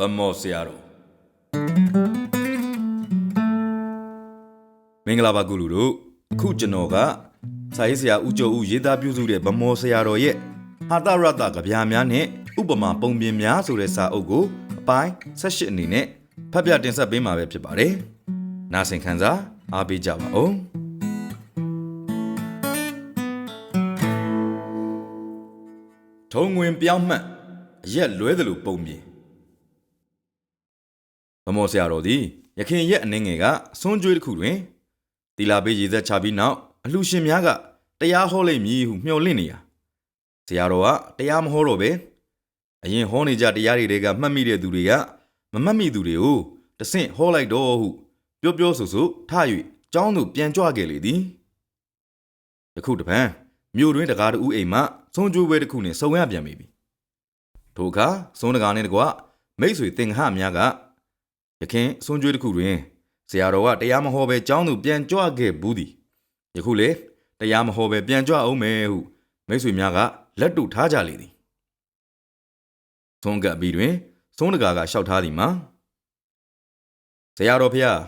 ဗမော်ဆရာတော်မင်္ဂလာပါကုလူတို့အခုကျွန်တော်ကစာရေးဆရာဦးကျော်ဦးရေးသားပြုစုတဲ့ဗမော်ဆရာတော်ရဲ့ဟာတရတကဗျာများနဲ့ဥပမာပုံပြင်များဆိုတဲ့စာအုပ်ကိုအပိုင်း18အနေနဲ့ဖတ်ပြတင်ဆက်ပေးမှာပဲဖြစ်ပါတယ်နားဆင်ခံစားအားပေးကြပါဦးထုံငဝင်ပြောင်းမှတ်အရက်လွဲသလိုပုံပြင် ဗမော်ဆရာတော်သည်ရခင်ရက်အနှင်းငယ်ကဆွန်းကြွေးတစ်ခုတွင်တီလာပေးရေသက်ချပြီးနောက်အလှရှင်များကတရားဟောလိမ့်မည်ဟုမျှော်လင့်နေရာဆရာတော်ကတရားမဟောတော့ပဲအရင်ဟောနေကြတရားတွေတွေကမှတ်မိတဲ့သူတွေကမမှတ်မိသူတွေကိုတဆင့်ဟောလိုက်တော့ဟုပြောပြောဆိုဆိုထ၍ကျောင်းသို့ပြန်ကြွခဲ့လေသည်တခုတပံမြို့တွင်တကားတူအိမ်မှဆွန်းကြွေးပွဲတစ်ခုနှင့်ဆုံရပြန်ပြီထိုအခါဆွန်းတကားနှင့်တကွမိတ်ဆွေတင်ဟများက ယခင်ဆွန်ကြွေးတစ်ခုတွင်ဆရာတော်ကတရားမဟောဘဲကျောင်းသူပြန်ကြွခဲ့ဘူးသည်ယခုလေတရားမဟောဘဲပြန်ကြွအောင်မယ်ဟုမိတ်ဆွေများကလက်တို့ထားကြလေသည်သွန်ကပ်ပြီးတွင်သွန်တကာကလျှောက်ထားသည်မှာဆရာတော်ဖျား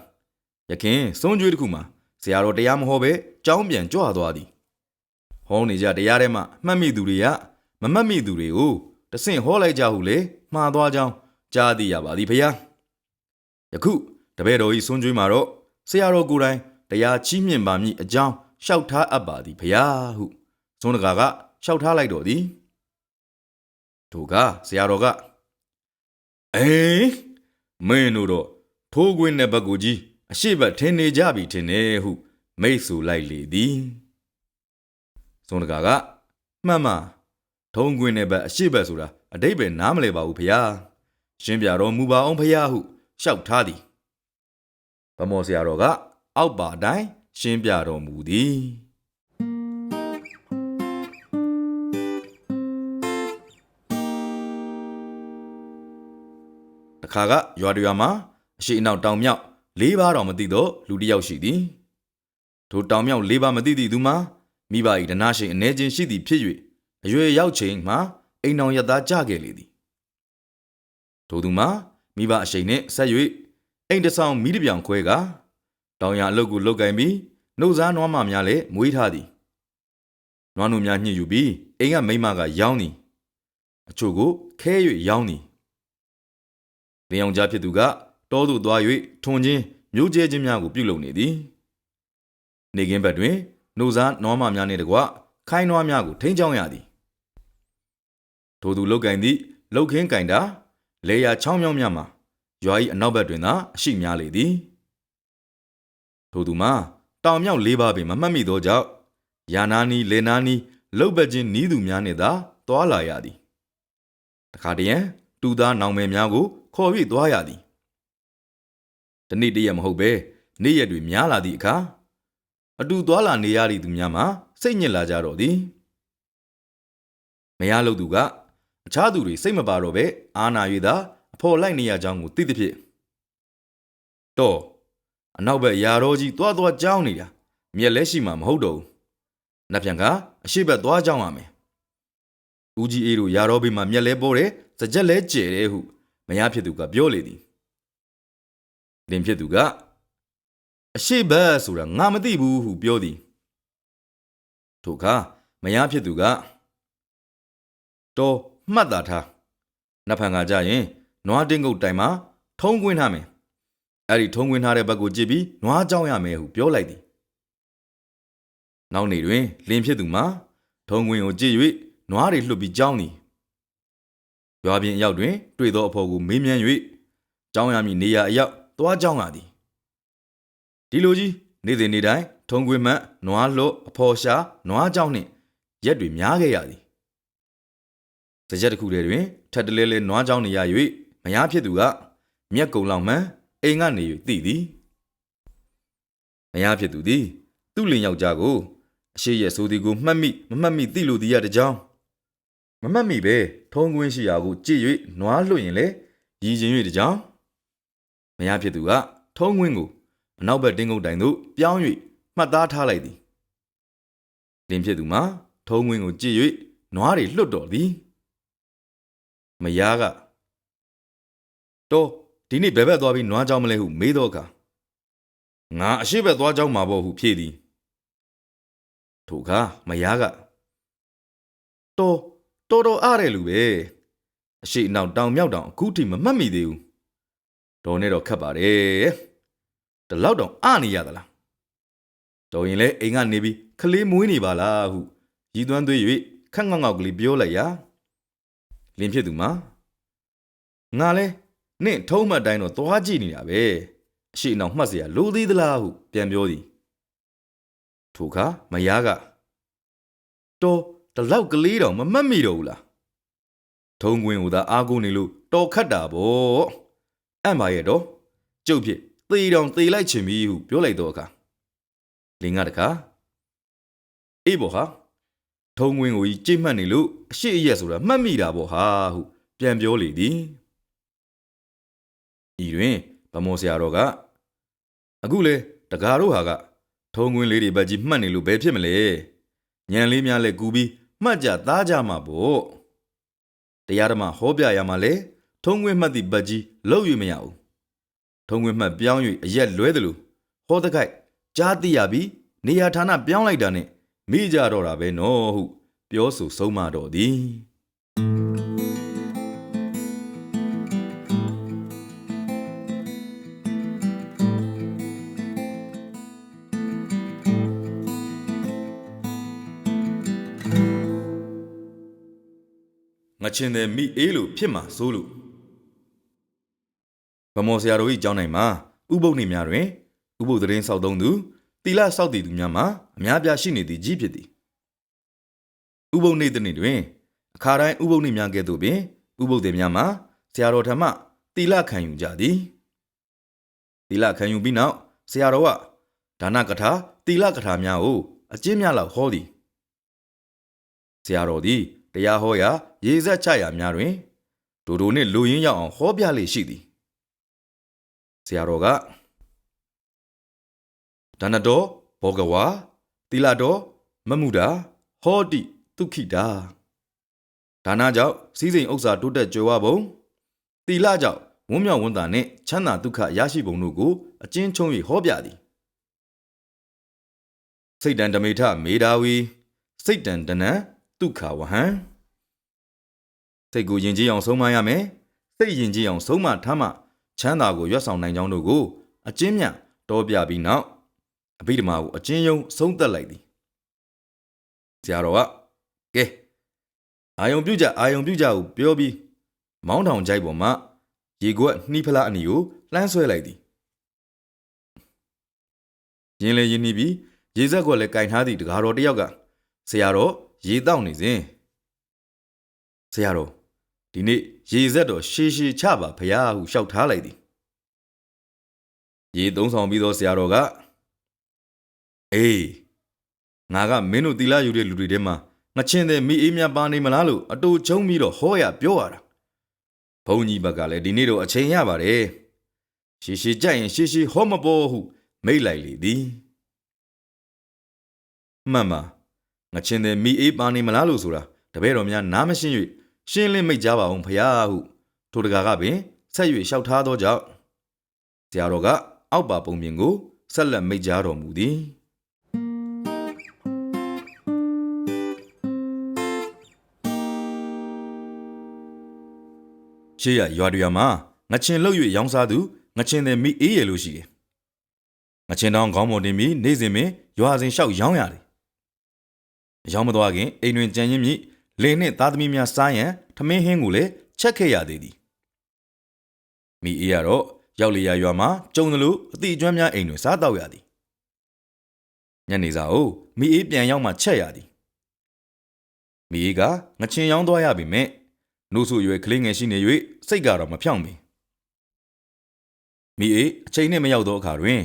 ယခင်ဆွန်ကြွေးတစ်ခုမှာဆရာတော်တရားမဟောဘဲကျောင်းပြန်ကြွသွားသည်ဟောနေကြတရားထဲမှာမှတ်မိသူတွေကမမှတ်မိသူတွေကိုတဆင့်ဟောလိုက်ကြဟုလေမှားသွားကြောင်းကြားသိရပါသည်ဖျား ယခုတပည့်တော်ဤဆွန်းကျွေးမှာတော့ဆရာတော်ကိုယ်တိုင်တရားချီးမြှင့်ပါမည်အကြောင်းလျှောက်ထားအပ်ပါသည်ဖရာဟုဆွန်းတကာကလျှောက်ထားလိုက်တော်သည်ထိုကဆရာတော်ကအေးမင်းတို့တော့ထိုးခွင်းတဲ့ဘက်ကိုကြီးအရှိတ်ထင်းနေကြပြီထင်တယ်ဟု မိတ်ဆူလိုက်လေသည်ဆွန်းတကာကမှန်မှန်ထုံးခွင်းတဲ့ဘက်အရှိတ်ဆိုတာအတိတ်ပဲနားမလဲပါဘူးဖရာရှင်းပြတော်မူပါအောင်ဖရာဟု လျှောက်ထားသည်ဗမော်ဆရာတော်ကအောက်ပါတိုင်းရှင်းပြတော်မူသည်တခါကရွာတရွာမှာအရှိအနောက်တောင်မြောက်လေးပါးတော်မသိတော့လူတစ်ယောက်ရှိသည်ထိုတောင်မြောက်လေးပါးမသိသည့်သူမှာမိဘ၏ဒနာရှင်အနေချင်းရှိသည်ဖြစ်၍အရွယ်ရောက်ချိန်မှာအိမ်တော်ရသားကြခဲ့လေသည်ထိုသူမှာ မိဘအရှိန်နှင့်ဆက်၍အိမ်တဆောင်မိတပြောင်ခွဲကတောင်ရအလုတ်ကိုလုတ်ကင်ပြီးနှုတ်စားနွားမများလည်းမွေးထားသည်နွားနိုများညှစ်ယူပြီးအိမ်ကမိန်းမကရောင်းသည်အချို့ကိုခဲ၍ရောင်းသည်လင်းအောင်ကြားဖြစ်သူကတောသို့သွား၍ထွန်ချင်းမျိုးကျဲခြင်းများကိုပြုလုပ်နေသည်နေကင်းဘက်တွင်နှုတ်စားနွားမများနှင့်တကွခိုင်းနွားများကိုထိန်းချောင်းရသည်ထိုသူလုတ်ကင်သည့်လုတ်ခင်းကင်တာ လေယာချောင်းမြောင်းများမှာရွာ၏အနောက်ဘက်တွင်သာအရှိများလေသည်ထို့သူမှာတောင်မြောက်လေးပါးပင်မမှတ်မိသောကြောင့်ယာနာနီလေနာနီလှုပ်ပတ်ခြင်းနီးသူများနှင့်သာတွာလာရသည်တခါတရံတူသားနောင်မယ်များကိုခေါ်၍သွားရသည်တနေ့တရက်မဟုတ်ပဲနေ့ရက်တွေများလာသည့်အခါအတူသွားလာနေရသည့်သူများမှာစိတ်ညစ်လာကြတော့သည်မရလို့သူက အခြားသူတွေစိတ်မပါတော့ပဲအာနာ၍သာအဖော်လိုက်နေရကြောင်းကိုသိသဖြင့်တော့အနောက်ဘက်ယာတော်ကြီးသွားသွားကြောင်းနေတာမြက်လဲရှိမှမဟုတ်တော့ဘူး။နတ်ပြန်ကအရှိဘက်သွားကြောင်းရမယ်။ဦးကြီးအေးတို့ယာတော်ဘေးမှာမြက်လဲပေါ်တယ်စကြက်လဲကျဲတယ်ဟုမယားဖြစ်သူကပြောလေသည်။လင်ဖြစ်သူကအရှိဘက်ဆိုတာငါမသိဘူးဟုပြောသည်။ထို့အခါမယားဖြစ်သူကတော် မှတ်တာထားနတ်ဖန်ကကြရင်နွားတင်းကုတ်တိုင်မှာထုံးကွင်းထားမယ်အဲ့ဒီထုံးကွင်းထားတဲ့ဘက်ကိုကြည့်ပြီးနွားကြောင်းရမယ်ဟုပြောလိုက်သည်နောက်နေ့တွင်လင်းဖြစ်သူမှာထုံးကွင်းကိုကြည့်၍နွားတွေလွတ်ပြီးကြောင်းသည်ရွာပြင်အရောက်တွင် တွေ့သောအဖော်ကိုမေးမြန်း၍ကြောင်းရမည်နေရာအရောက်သွားကြောင်းရသည်ဒီလိုကြီးနေ့စဉ်နေ့တိုင်းထုံးကွင်းမှန်နွားလွတ်အဖော်ရှာနွားကြောင်းနှင့်ရက်တွေများခဲ့ရသည် စကြက်တစ်ခုတည်းတွင်ထက်တလဲလဲနွားကြောင်းနေရ၍မယားဖြစ်သူကမျက်ကုံလောက်မှန်အိမ်ကနေ၍သိသည်မယားဖြစ်သူသည်သူ့လင်ယောက်ျားကိုအရှိရဲ့ဆိုသည်ကိုမှတ်မိမမှတ်မိသိလို့သည်ရတကြောင်မမှတ်မိပဲထုံးကွင်းရှိရာကိုကြည့်၍နွားလွှတ်ရင်လေရည်ချင်း၍တကြောင်မယားဖြစ်သူကထုံးကွင်းကိုအနောက်ဘက်တင်းကုတ်တိုင်သို့ပြောင်း၍မှတ်သားထားလိုက်သည်လင်ဖြစ်သူမှာထုံးကွင်းကိုကြည့်၍နွားတွေလွတ်တော်သည် မယားကတော်ဒီနေ့ဘယ်ဘက်သွားပြီးနွားကြောင်းမလဲဟုမေးတော့အခါငါအရှိဘက်သွားကြောင်းမှာပေါ့ဟုဖြေသည်ထိုအခါမယားကတော်တော်တော်အားတယ်လူပဲအရှိအနောက်တောင်မြောက်တောင်အခုထိမမှတ်မိသေးဘူးတော်နဲ့တော့ခတ်ပါတယ်တလောက်တောင်အားနေရသလားတော်ရင်လဲအိမ်ကနေပြီးခလေးမွေးနေပါလားဟုရည်သွမ်းသွေး၍ခက်ငေါက်ငေါက်ကလေးပြောလိုက်ရာ လင်းဖြစ်သူမှာငါလဲနင့်ထုံးမှတ်တိုင်းတော့သွားကြည့်နေတာပဲအရှိအနောက်မှတ်เสียလိုသေးသလားဟုပြန်ပြောသည်ထိုအခါမယားကတော်တလောက်ကလေးတောင်မမှတ်မိတော့ဘူးလားထုံးကွင်းဟူသာအားကိုးနေလို့တော်ခတ်တာပေါ့အံ့ပါရဲ့တော့ကျုပ်ဖြစ်သေတောင်သေလိုက်ချင်ပြီဟုပြောလိုက်တော့အခါလင်းကတခါအေးပေါ့ဟာ ထုံးကွင်းကိုကြီးကြိတ်မှတ်နေလို့အရှိအရက်ဆိုတာမှတ်မိတာပေါ့ဟာဟုပြန်ပြောလေသည်ဤတွင်ဗမောဆရာတော်ကအခုလေတကားတို့ဟာကထုံးကွင်းလေးတွေပဲကြီးမှတ်နေလို့ဘယ်ဖြစ်မလဲညံလေးများလဲကူပြီးမှတ်ကြသားကြမှာပေါ့တရားဓမ္မဟောပြရမှာလဲထုံးကွင်းမှတ်သည့်ပတ်ကြီးလောက်၍မရဘူးထုံးကွင်းမှတ်ပြောင်း၍အရက်လွဲတယ်လို့ဟောတခိုက်ကြားသိရပြီးနေရာဌာနပြောင်းလိုက်တာနဲ့ မိကြတော့တာပဲနော်ဟုပြောဆိုဆုံးမတော်သည်ငါချင်းတဲ့မိအေးလို့ဖြစ်မှာစိုးလို့ဗမော်ဆရာတော်၏ကျောင်းနိုင်မှာဥပုပ်နေများတွင်ဥပုပ်သတင်းဆောက်သုံးသူ တီလဆောက်တည်သူများမှာအများပြားရှိနေသည်ကြီးဖြစ်သည်ဥပုပ်နေ့တစ်နေ့တွင်အခါတိုင်းဥပုပ်နေ့များကဲ့သို့ပင်ဥပုပ်တွေများမှာဆရာတော်ထံမှတီလခံယူကြသည်တီလခံယူပြီးနောက်ဆရာတော်ကဒါနကထာတီလကထာများကိုအကျဉ်းများလောက်ဟောသည်ဆရာတော်သည်တရားဟောရာရေဆက်ချရာများတွင်ဒိုဒိုနှင့်လူရင်းရောက်အောင်ဟောပြလေရှိသည်ဆရာတော်က ဒါနတော်ဘောဂဝါသီလတော်မမှုတာဟောတိဒုခိတာဒါနကြောင့်စည်းစိမ်ဥစ္စာတိုးတက်ကြွယ်ဝပုံသီလကြောင့်ဝန်းမြောက်ဝန်းတာနှင့်ချမ်းသာဒုက္ခရရှိပုံတို့ကိုအကျဉ်းချုံး၍ဟောပြသည်စိတ်တံဓမေထမေဓာဝီစိတ်တံတနံဒုက္ခဝဟံစိတ်ကိုယဉ်ကျေးအောင်ဆုံးမရမယ်စိတ်ယဉ်ကျေးအောင်ဆုံးမထားမှချမ်းသာကိုရွတ်ဆောင်နိုင်ကြောင်းတို့ကိုအကျဉ်းမြတောပြပြီးနောက် အဘိဓမ္မာကိုအကျဉ်းယုံဆုံးသက်လိုက်သည်ဆရာတော်ကကဲအာယုံပြုကြအာယုံပြုကြဟုပြောပြီးမောင်းထောင်ကြိုက်ပေါ်မှရေကွက်နှီးဖလားအနီကိုလှမ်းဆွဲလိုက်သည်ရင်းလေရင်းနှီးပြီးရေစက်ကွက်လည်းကင်ထားသည့်တကားတော်တစ်ယောက်ကဆရာတော်ရေတောက်နေစဉ်ဆရာတော်ဒီနေ့ရေစက်တော်ရှည်ရှည်ချပါဖရာဟုလျှောက်ထားလိုက်သည်ရေသုံးဆောင်ပြီးတော့ဆရာတော်က အေးငါကမင်းတို့တီလာယူတဲ့လူတွေထဲမှာငချင်းတဲ့မိအေးများပါနေမလားလို့အတူချုံပြီးတော့ဟောရပြောရတာဘုန်းကြီးဘက်ကလည်းဒီနေ့တော့အချိန်ရပါတယ်ရှည်ရှည်ကြိုက်ရင်ရှည်ရှည်ဟောမပေါ်ဟုမိတ်လိုက်လေသည်မှန်ပါငချင်းတဲ့မိအေးပါနေမလားလို့ဆိုတာတပည့်တော်များနားမရှင်း၍ရှင်းလင်းမိတ်ကြပါအောင်ဖရာဟုထိုတကာကပင်ဆက်၍လျှောက်ထားသောကြောင့်ဆရာတော်ကအောက်ပါပုံပြင်ကိုဆက်လက်မိတ်ကြားတော်မူသည် ရှေ့ရရွာတရွာမှာငချင်းလှုပ်၍ရောင်းစားသူငချင်းတဲ့မိအေးရလို့ရှိတယ်ငချင်းတောင်းခေါင်းပေါ်တင်ပြီးနေစဉ်ပင်ရွာစဉ်လျှောက်ရောင်းရတယ်ရောင်းမသွားခင်အိမ်တွင်ကြံရင်းမြစ်လင်းနှင့်သားသမီးများစားရန်ထမင်းဟင်းကိုလည်းချက်ခဲ့ရသေးသည်မိအေးရတော့ရောက်လျာရွာမှာကျုံတယ်လို့အတိအကျွမ်းများအိမ်တွင်စားတော့ရသည်ညနေစာအိုမိအေးပြန်ရောက်မှချက်ရသည်မိအေးကငချင်းရောင်းသွားရပြီမဲ့ နှုတ်ဆုရွယ်ကလေးငယ်ရှိနေ၍စိတ်ကတော့မဖြောင့်ပင်မိအေးအချိန်နဲ့မရောက်သောအခါတွင်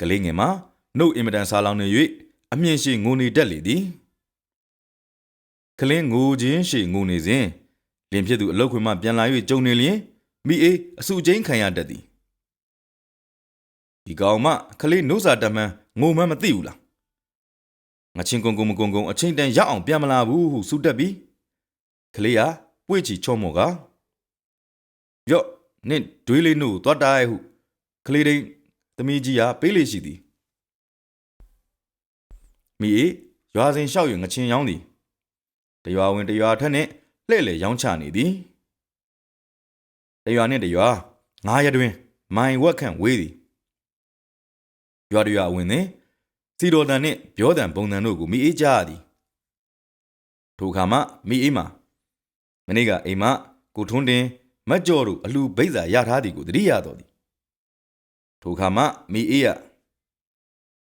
ကလေးငယ်မှာနှုတ်အင်မတန်စားလောင်နေ၍အမြင့်ရှိငိုနေတတ်လေသည်ကလင်းငိုခြင်းရှိငိုနေစဉ်လင်ဖြစ်သူအလောက်ခွင်မှပြန်လာ၍ကြုံနေလျင်မိအေးအစုချင်းခံရတတ်သည်ဒီကောင်မကလေးနှုတ်စာတမန်ငိုမှန်းမသိဘူးလားငါချင်းကုံကုံမကုံကုံအချင်းတန်ရောက်အောင်ပြန်မလာဘူးဟုစူတက်ပြီးကလေးက ပွေ့ချီချော့မော်ကရော့နင့်ဒွေးလေးတို့သွားတိုက်ဟုကလေးတိန်သမီးကြီးကပေးလေရှိသည်မိအေရွာစဉ်လျှောက်၍ငချင်းရောင်းသည်တရွာဝင်တရွာထက်နှင့်လှဲ့လေရောင်းချနေသည်တရွာနှင့်တရွာငါးရတွင် မိုင်ဝက်ခန့်ဝေးသည်ရွာတရွာဝင်သည်စီတော်တန်နှင့်ပြောတန်ပုံတန်တို့ကိုမိအေးကြားရသည်ထိုအခါမှမိအေးမှာ မနေ့ကအိမ်မကိုထွန်းတင်မတ်ကြော်တို့အလူဘိတ်စာရထားသည်ကိုသတိရတော်သည်ထိုအခါမှမိအေးရ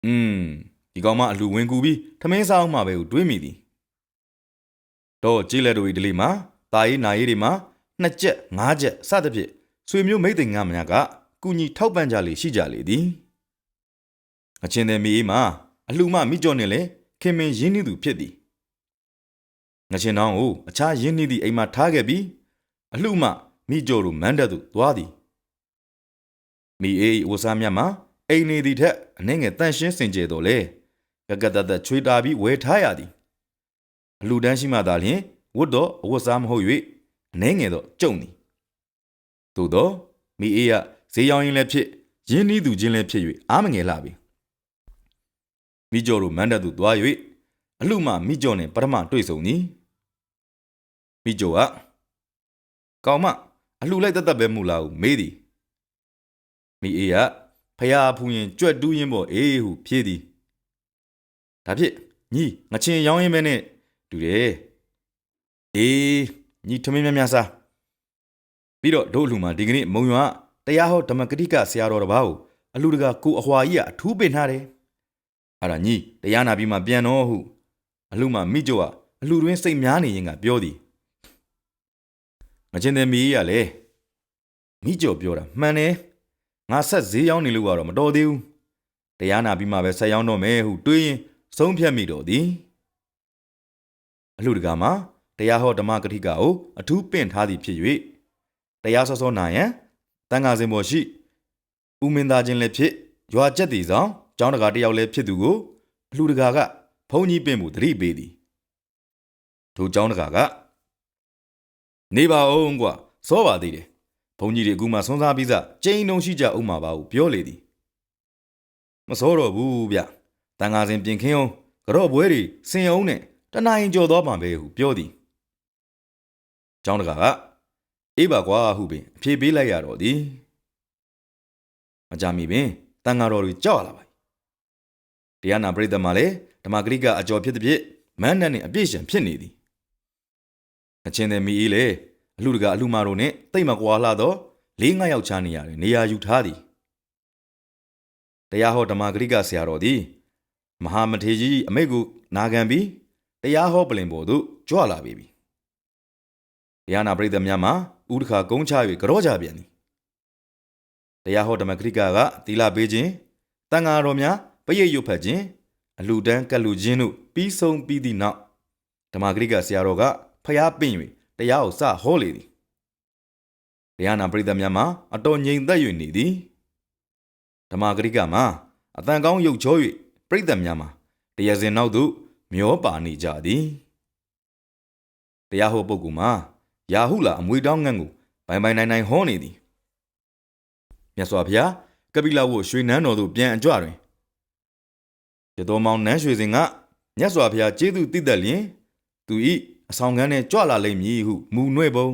อืมဒီကောင်မအလူဝင်ကူပြီးထမင်းစားအောင်မှပဲကိုတွေးမိသည်တော့ကြေးလက်တို့ဤဒလိမှာတာရေးနာရေးတွေမှာနှစ်ချက်ငါးချက်စသဖြင့်ဆွေမျိုးမိတ်တင်ငါများကကုညီထောက်ပံ့ကြလေရှိကြလေသည်အချင်းတဲ့မိအေးမှာအလှမမိကြော့နဲ့လေခင်မင်ရင်းနှီးသူဖြစ်သည် ငချင်းတောင်းကိုအခြားရင်းနှီးသည့်အိမ်မှာထားခဲ့ပြီးအလှမမိကြော့တို့မန်းတက်သို့သွားသည်မိအေးဝစားမြတ်မှာအိမ်နေသည်ထက်အနှဲငယ်တန့်ရှင်းစင်ကြယ်တော်လေကကတတချွေတာပြီးဝယ်ထားရသည်အလူတန်းရှိမှသာလျှင်ဝတ်တော်အဝတ်စားမဟုတ်၍အနှဲငယ်တော့ကြုံသည်သို့တော့မိအေးကဈေးရောင်းရင်လည်းဖြစ်ရင်းနှီးသူချင်းလည်းဖြစ်၍အားမငယ်လှပြီမိကျော်တို့မန်းတက်သို့သွား၍ အလှမမိကျော်နှင့်ပထမတွေ့ဆုံသည်မိကျော်ကကောင်မအလှလိုက်တတ်တတ်ပဲမူလားဟုမေးသည်မိအေးကဖျားဖူးရင်ကြွက်တူးရင်ပေါ့အေးဟုဖြေသည်ဒါဖြစ်ညီငချင်းရောင်းရင်ပဲနဲ့တူတယ်အေးညီထမင်းများများစားပြီးတော့တို့အလှမှာဒီကနေ့မုံရွာတရားဟောဓမ္မကတိကဆရာတော်တစ်ပါးကိုအလှတကကိုအဟွာကြီးကအထူးပင်ထားတယ်အဲ့ဒါညီတရားနာပြီးမှပြန်တော့ဟု အလှမှာမိကျော်ကအလှတွင်စိတ်များနေရင်ကပြောသည်ငချင်းတဲ့မီးကလည်းမိကျော်ပြောတာမှန်တယ်ငါဆက်ဈေးရောက်နေလို့ကတော့မတော်သေးဘူးတရားနာပြီးမှပဲဆက်ရောက်တော့မယ်ဟုတွေးရင်ဆုံးဖြတ်မိတော့သည်အလှတကာမှာတရားဟောဓမ္မကတိကကိုအထူးပင့်ထားသည်ဖြစ်၍တရားစောစောနာယံတန်ဃာစင်ပေါ်ရှိဦးမင်းသားချင်းလည်းဖြစ်ရွာကျက်တီဆောင်ကျောင်းတကာတယောက်လည်းဖြစ်သူကိုအလှတကာက ဘုန်းကြီးပင့်မှုသတိပေးသည်ထိုကျောင်းတကာကနေပါအောင်ကွာစောပါသေးတယ်ဘုန်းကြီးတွေအခုမှဆွမ်းစားပြီးစကျိန်းတုံးရှိကြအောင်မှာပါဟုပြောလေသည်မစောတော့ဘူးဗျတန်ဃာစဉ်ပြင်ခင်းအောင်ကြော့ပွဲတွေစင်အောင်နဲ့တနင်္ဂနွေကြော်သွားမှာပဲဟုပြောသည်ကျောင်းတကာကအေးပါကွာဟုပင်အဖြေပေးလိုက်ရတော့သည်မကြမီပင်တန်ဃာတော်တွေကြောက်လာပါတရားနာပရိသတ်မှာလည်း ဓမ္မဂရိကအကျော်ဖြစ်သည်ဖြင့်မန်းနဲ့အပြည့်ရှံဖြစ်နေသည်အချင်းတဲ့မိအေးလေအလှတကအလှမတို့နဲ့တိတ်မကွာလှတော့လေးငါးယောက်ချားနေရတယ်နေရာယူထားသည်တရားဟောဓမ္မဂရိကဆရာတော်သည်မဟာမထေရကြီးအမိတ်ကိုနာခံပြီးတရားဟောပလင်ပေါ်သို့ကြွလာပြီတရားနာပရိသတ်များမှာဥဒခါကုန်းချ၍ကြောကြပြန်သည်တရားဟောဓမ္မဂရိကကတီလာပေးခြင်းတန်ဃာတော်များပရိတ်ရွတ်ဖတ်ခြင်း အလူတန်းကလူချင်းတို့ပြီးဆုံးပြီးသည့်နောက်ဓမ္မဂရိကဆရာတော်ကဖျားပင့်၍တရားကိုစဟောလေသည်တရားနာပရိသတ်များမှာအတော်ငြိမ်သက်၍နေသည်ဓမ္မဂရိကမှာအတန်ကောင်းရုပ်ချော၍ပရိသတ်များမှာတရားစင်နောက်သို့မျောပါနေကြသည်တရားဟောပုဂ္ဂိုလ်မှာယာဟုလာအမွေတောင်းငန်းကိုဘိုင်ဘိုင်နိုင်နိုင်ဟောနေသည်မြတ်စွာဘုရားကပိလဝတ်ရွှေနန်းတော်သို့ပြန်အကြွတွင် ရတော်မောင်နန်းရွှေစင်ကမြတ်စွာဘုရားကျေးဇူးတည်သက်လျင်သူဤအဆောင်ခန်းထဲကြွလာလိမ့်မည်ဟုမူနှဲ့ပုံ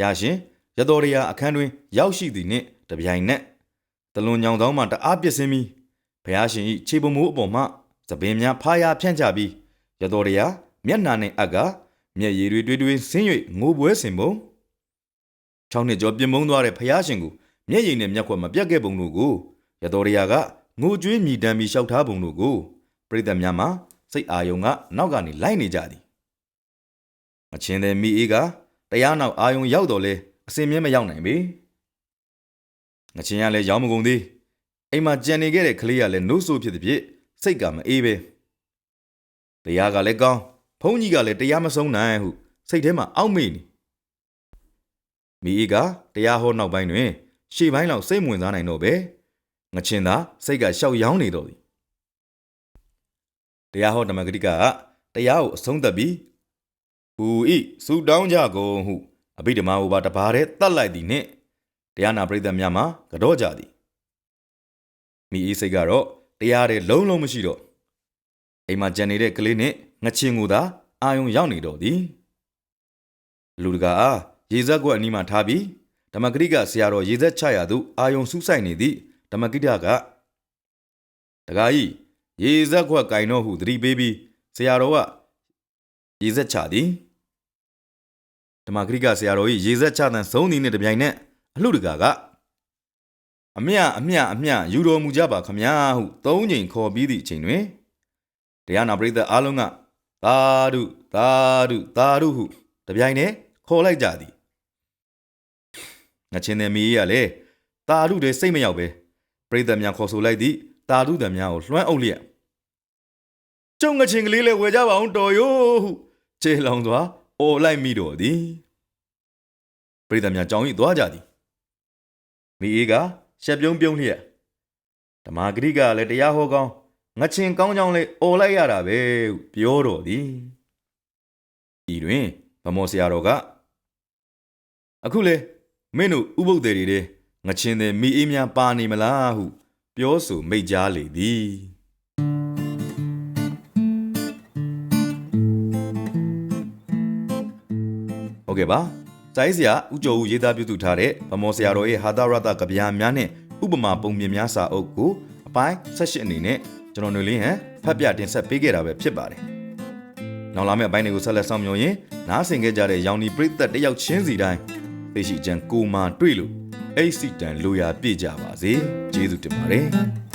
ရရှင်ရတော်ရရာအခန်းတွင် ရောက်ရှိသည်နှင့်တပြိုင်နက်တလွန်ညောင်သောမှတအားပြစ်စင်းပြီးဘုရားရှင်ဤခြေပမိုးအပေါ်မှသပင်များဖားရဖြန့်ချပြီးရတော်ရရာမျက်နာနှင့်အက်ကမျက်ရည်တွေတွေးတွေးဆင်း၍ငိုပွဲစင်ပုံ၆နှစ်ကျော်ပြင်မုံသွားတဲ့ဘုရားရှင်ကိုမျက်ရည်နဲ့မျက်ခွက်မပြတ်ခဲ့ပုံတို့ကိုရတော်ရရာက ငိုကြွေးမြည်တမ်းပြီးလျှောက်ထားပုံတို့ကိုပရိသတ်များမှာစိတ်အာယုံကနောက်ကနေလိုက်နေကြသည်မချင်းတဲ့မိအေးကတရားနောက်အာယုံရောက်တော့လဲအစင်မြဲမရောက်နိုင်ပေငချင်းကလည်းရောက်မကုန်သေးအိမ်မှာကြံနေခဲ့တဲ့ကလေးကလည်းနှုတ်ဆိုးဖြစ်သည်ဖြင့်စိတ်ကမအေးပဲတရားကလည်းကောင်းဘုန်းကြီးကလည်းတရားမဆုံးနိုင်ဟုစိတ်ထဲမှာအောက်မေ့နေမိအေးကတရားဟောနောက်ပိုင်းတွင်ရှေ့ပိုင်းလောက်စိတ်ဝင်စားနိုင်တော့ပဲ ငချင်းသာစိတ်ကရှောက်ရောင်းနေတော့သည်တရားဟောဓမ္မဂတိကတရားကိုအဆုံးသတ်ပြီးဟူဤစူတောင်းကြကုန်ဟုအဘိဓမ္မာဟူပါတပါးတဲ့တတ်လိုက်သည်နှင့်တရားနာပရိသတ်များမှာကြောကြသည်မိအေးစိတ်ကတော့တရားတဲ့လုံးလုံးမရှိတော့အိမ်မှာကြံနေတဲ့ကလေးနဲ့ငချင်းကိုသာအာယုံရောက်နေတော့သည်လူတကာအားရေဇက်ကွက်အနီးမှထားပြီးဓမ္မဂရိကဆရာတော်ရေဇက်ချရာသို့အာယုံစူးဆိုင်နေသည့် ဓမ္မဂိတကတကားကြီးရေဇက်ကွက်ကင်တော့ဟုသတိပေးပြီးဆရာတော်ကရေဇက်ချသည်ဓမ္မဂရိကဆရာတော်ကြီးရေဆက်ချတဲ့သုံးသည်နဲ့တပြိုင်နက်အလှတကာကအမြအမြအမြယူတော်မူကြပါခမညာဟုသုံးချိန်ခေါ်ပြီးသည့်အချိန်တွင်တရားနာပရိသတ်အားလုံးကသာဓုသာဓုသာဓုဟုတပြိုင်နက်ခေါ်လိုက်ကြသည်ငချင်းတဲ့မီးရလေသာဓုတွေစိတ်မရောက်ပဲ ပရိသတ်များခေါ်ဆိုလိုက်သည့်သာဓုတံများကိုလွှမ်းအုပ်လျက်ကျုံငချင်းကလေးလေးဝယ်ကြပါအောင်တော်ရိုးဟုခြေလောင်စွာအော်လိုက်မိတော်သည်ပရိသတ်များကြောင်းဤသွားကြသည်မိအေးကရှက်ပြုံးပြုံးလျက်ဓမ္မဂရိကလည်းတရားဟောကောင်းငါချင်းကောင်းကြောင်းလေးអော်လိုက်ရတာပဲဟုပြောတော်သည်ဤတွင်ဗမောဆရာတော်ကအခုလေမင်းတို့ဥပုပ်တွေတွေ ငါချင်းတဲ့မိအေးများပါနေမလားဟု ပြောဆိုမိတ်ကြားလေသည်ဟုတ်ကဲ့ပါ။စိုင်းစရာဥကျော်ဦးရေးသားပြုစုထားတဲ့ဗမောဆရာတော်ရဲ့ဟာသရတကဗျာများနဲ့ဥပမာပုံပြင်များစာအုပ်ကိုအပိုင်း18အနေနဲ့ကျွန်တော်တို့လင်းဟန်ဖတ်ပြတင်ဆက်ပေးခဲ့တာပဲဖြစ်ပါတယ်။နောက်လာမယ့်အပိုင်းတွေကိုဆက်လက်ဆောင်မျှော်ရင်နားဆင်ခဲ့ကြတဲ့ရောင်နီပရိသတ်တစ်ယောက်ချင်းစီတိုင်းသိရှိချမ်းကိုမာတွေ့လို့ အိတ်စီတန်လိုရာပြည့်ကြပါစေ။ကျေးဇူးတင်ပါတယ်။